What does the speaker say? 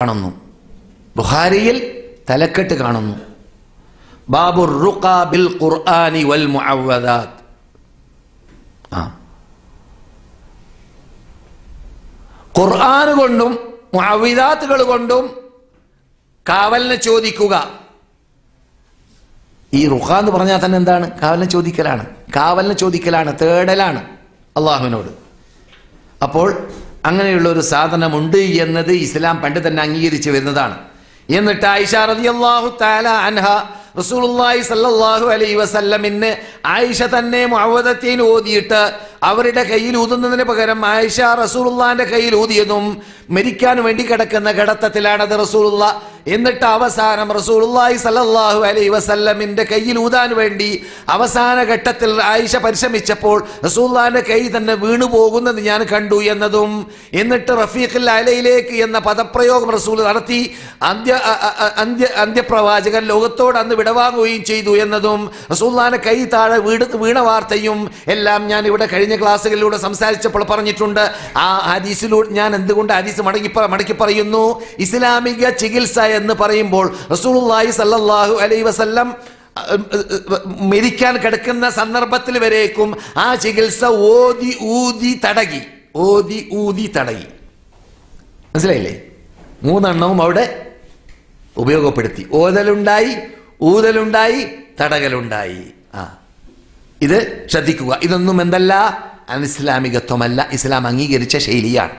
കാണുന്നു. ബുഹാരിയിൽ തലക്കെട്ട് കാണുന്നു. ബാബു റുഖാബിൽ ഖുർആനി വൽ മുഅവ്വദാത്ത് ആ. ഖുർആൻ കൊണ്ടും മുഅവ്വിദാത്തുകൾ കൊണ്ടും കാവലിനെ ചോദിക്കുക. ഈ റുഖ എന്ന് പറഞ്ഞാൽ തന്നെ എന്താണ്? കാവലിനെ ചോദിക്കലാണ്. കാവലിനെ ചോദിക്കലാണ് തേടലാണ് അള്ളാഹുവിനോട് അപ്പോൾ അങ്ങനെയുള്ള ഒരു സാധനമുണ്ട് എന്നത് ഇസ്ലാം പണ്ട് തന്നെ അംഗീകരിച്ചു വരുന്നതാണ്. എന്നിട്ട് ആയിഷ റളിയല്ലാഹു തആല അൻഹ റസൂലുള്ളാഹി സല്ലല്ലാഹു അലൈഹി വസല്ലമിന് ആയിഷ തന്നെ മുഅവദത്തീൻ ഓതിയിട്ട് അവരുടെ കയ്യിൽ ഊതുന്നതിന് പകരം ആയിഷ റസൂലുള്ളാന്റെ കയ്യിൽ ഊതിയതും മരിക്കാൻ വേണ്ടി കിടക്കുന്ന ഘടത്തത്തിലാണത് റസൂലുള്ള. എന്നിട്ട് അവസാനം റസൂലുള്ളാഹി സല്ലല്ലാഹു അലൈഹി വസല്ലമിന്റെ കയ്യിൽ ഊതാൻ വേണ്ടി അവസാന ഘട്ടത്തിൽ ആയിഷ പരിശ്രമിച്ചപ്പോൾ റസൂലുള്ളാന്റെ കൈ തന്നെ വീണു പോകുന്നത് ഞാൻ കണ്ടു എന്നതും എന്നിട്ട് റഫീഖിൽ അലയിലേക്ക് എന്ന പദപ്രയോഗം റസൂൽ നടത്തി. അന്ത്യ അന്ത്യ അന്ത്യപ്രവാചകൻ ലോകത്തോട് അന്ന് വിടവാങ്ങുകയും ചെയ്തു എന്നതും റസൂല്ലാന്റെ കൈ താഴെ വീട് വീണ വാർത്തയും എല്ലാം ഞാൻ ഇവിടെ കഴിഞ്ഞ ക്ലാസ്സുകളിലൂടെ സംസാരിച്ചപ്പോൾ പറഞ്ഞിട്ടുണ്ട്. ആ ഹദീസിലൂടെ ഞാൻ എന്തുകൊണ്ട് ഹദീസ് മടങ്ങി മടക്കി പറയുന്നു? ഇസ്ലാമിക ചികിത്സ എന്ന് പറയുമ്പോൾ റസൂലുള്ളാഹി സല്ലല്ലാഹു അലൈഹി വസല്ലം മരിക്കാൻ കിടക്കുന്ന സന്ദർഭത്തിൽ വരേക്കും ആ ചികിത്സ ഓതി ഊതി തടകി. ഓതി ഊതി തടകി. മനസ്സിലായില്ലേ? മൂന്നെണ്ണവും അവിടെ ഉപയോഗപ്പെടുത്തി. ഓതലുണ്ടായി ഊതലുണ്ടായി തടകലുണ്ടായി. ആ. ഇത് ശ്രദ്ധിക്കുക. ഇതൊന്നും എന്തല്ല? അനിസ്ലാമികത്വമല്ല. ഇസ്ലാം അംഗീകരിച്ച ശൈലിയാണ്.